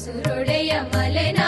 ಸುರುಳೆಯ ಮಲೆನ